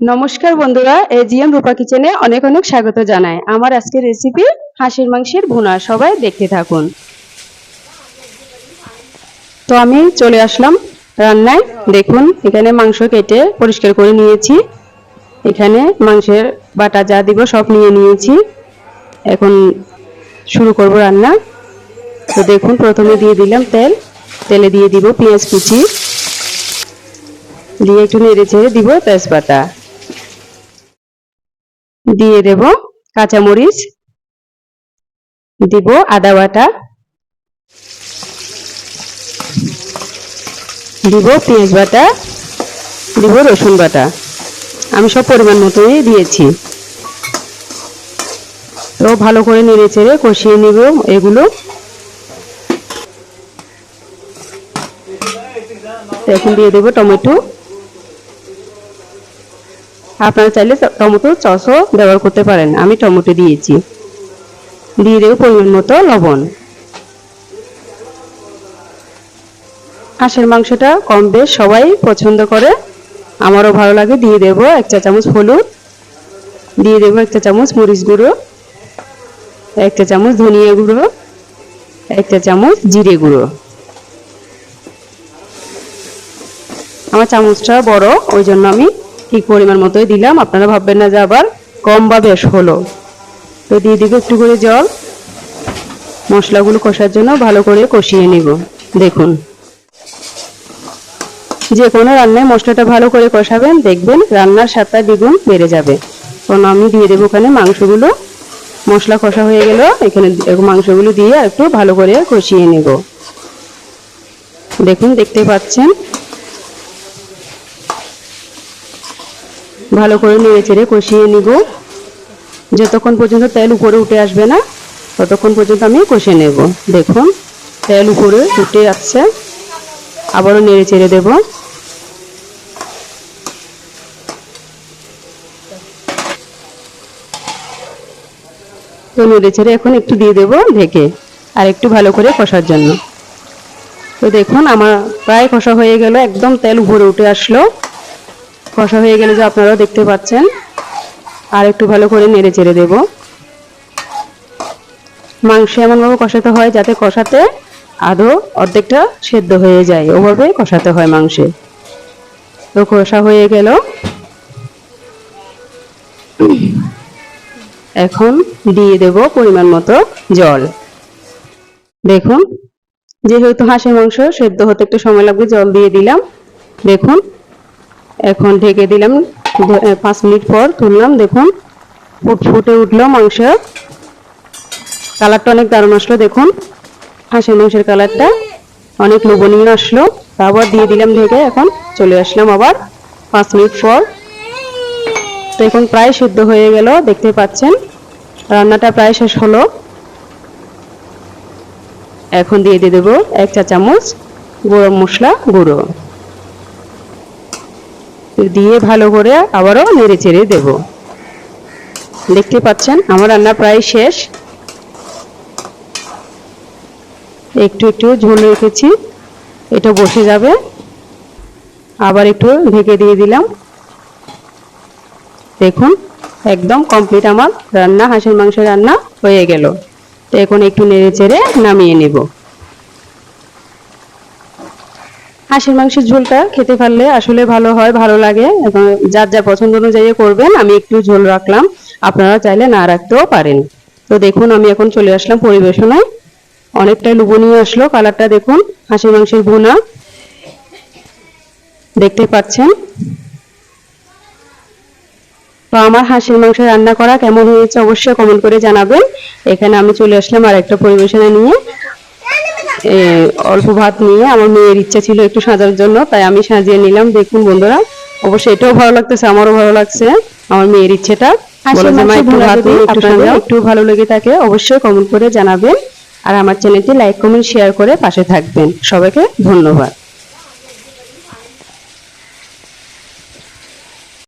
নমস্কার বন্ধুরা, এজিএম রূপা কিচেনে অনেক অনেক স্বাগত জানাই। আমার আজকের রেসিপি হাঁসের মাংসের ভুনা। সবাই দেখতে থাকুন। তো আমি চলে আসলাম রান্নায়। দেখুন, এখানে মাংস কেটে পরিষ্কার করে নিয়েছি। এখানে মাংসের বাটা যা দিব সব নিয়ে নিয়েছি। এখন শুরু করব রান্না। তো দেখুন, প্রথমে দিয়ে দিলাম তেল। তেলে দিয়ে দিব পেঁয়াজ কুচি। দিয়ে একটু নেড়ে চেড়ে দিব তেজপাতা। দিয়ে দেব কাঁচামরিচ, দিব আদা বাটা, দিব পেঁয়াজ বাটা, দিব রসুন বাটা। আমি সব পরিমাণ মতোই দিয়েছি। তো ভালো করে নেড়ে চেড়ে কষিয়ে নিব এগুলো। এখন দিয়ে দেবো টমেটো। আপনারা চাইলে টমেটো সসও ব্যবহার করতে পারেন। আমি টমেটো দিয়েছি। দিয়ে দেবো পরিমাণ মতো লবণ। হাঁসের মাংসটা কম বেশ সবাই পছন্দ করে। আমারও ভালো লাগে। দিয়ে দেবো এক চা চামচ হলুদ। দিয়ে দেবো এক চা চামচ মরিচ গুঁড়ো। এক চা চামচ ধনিয়া গুঁড়ো। এক চা চামচ জিরে গুঁড়ো। আমার চামচটা বড়, ওই জন্য আমি ঠিক পরিমাণ মতোই দিলাম। আপনারা ভাববেন না যে আবার কম বা বেশ হলো। তো দিয়ে দিব একটু করে জল। মশলাগুলো কষার জন্য ভালো করে কষিয়ে নিব। দেখুন। যে কোনো রান্নায় মশলাটা ভালো করে কষাবেন, দেখবেন রান্নার স্বাদটা দ্বিগুণ বেড়ে যাবে। কারণ আমি দিয়ে দেবো ওখানে মাংসগুলো। মশলা কষা হয়ে গেল, এখানে মাংসগুলো দিয়ে একটু ভালো করে কষিয়ে নেব। দেখুন, দেখতে পাচ্ছেন? ভালো করে নেড়ে চেড়ে কষিয়ে নিব। যতক্ষণ পর্যন্ত তেল উপরে উঠে আসবে না, ততক্ষণ পর্যন্ত আমি কষে নেব। দেখুন, তেল উপরে উঠে আসছে। আবারও নেড়ে চেড়ে দেব। তো নেড়ে চেড়ে এখন একটু দিয়ে দেব ঢেকে, আর একটু ভালো করে কষার জন্য। তো দেখুন, আমার প্রায় কষা হয়ে গেল, একদম তেল উপরে উঠে আসলো। কষা হয়ে গেলে যে আপনারাও দেখতে পাচ্ছেন, আর একটু ভালো করে নেড়ে চেড়ে দেব। মাংস এমনভাবে কষাতে হয় যাতে কষাতে আদৌ অর্ধেকটা সেদ্ধ হয়ে যায়। ওভাবে কষাতে হয় মাংসে। তো কষা হয়ে গেল। এখন দিয়ে দেব পরিমাণ মতো জল। দেখুন, যেহেতু হাঁসের মাংস সেদ্ধ হতে একটু সময় লাগবে, জল দিয়ে দিলাম। দেখুন এখন ঢেকে দিলাম পাঁচ মিনিট পর তুললাম, দেখুন, ফুট ফুটে উঠল মাংস। কালারটা অনেক দারুণ আসলো, দেখুন, হাঁসের মাংসের কালারটা অনেক লোভনীয় আসলো। তারপর দিয়ে দিলাম ঢেকে, এখন চলে আসলাম আবার পাঁচ মিনিট পর। তো এখন প্রায় সিদ্ধ হয়ে গেল, দেখতে পাচ্ছেন, রান্নাটা প্রায় শেষ হলো। এখন দিয়ে দিয়ে দেবো এক চা চামচ গরম মশলা গুঁড়ো। দিয়ে ভালো করে আবারও নেড়ে চেড়ে দেব। দেখতে পাচ্ছেন, আমার রান্না প্রায় শেষ। একটু একটু ঝোল রেখেছি, এটা বসে যাবে। আবার একটু ঢেকে দিয়ে দিলাম। দেখুন, একদম কমপ্লিট আমার রান্না, হাঁসের মাংস রান্না হয়ে গেল। তো এখন একটু নেড়ে চেড়ে নামিয়ে নেব। হাঁসের মাংসের ঝোলটা খেতে পারলে আসলে ভালো হয়, ভালো লাগে এবং যার যা পছন্দ অনুযায়ী করবেন, আমি একটু ঝোল রাখলাম। আপনারা চাইলে না রাখতেও পারেন। তো দেখুন, আমি এখন চলে আসলাম পরিবেশনায়। অনেকটাই লুবনীয় আসলো কালারটা, দেখুন, হাঁসের মাংসের ভুনা। দেখতে পাচ্ছেন? তো আমার হাঁসের মাংস রান্না করা কেমন হয়েছে অবশ্যই কমেন্ট করে জানাবেন। এখানে আমি চলে আসলাম আর একটা পরিবেশনা নিয়ে। অল্প ভাত নিয়ে আমার মেয়ের ইচ্ছা ছিল একটু সাজার জন্য তাই আমি সাজিয়ে নিলাম। দেখুন বন্ধুরা অবশ্যই এটাও ভালো লাগতেছে আমারও ভালো লাগছে আমার মেয়ের ইচ্ছেটা। একটু ভালো লেগে থাকে অবশ্যই কমেন্ট করে জানাবেন। আর আমার চ্যানেলটি লাইক কমেন্ট শেয়ার করে পাশে থাকবেন। সবাইকে ধন্যবাদ।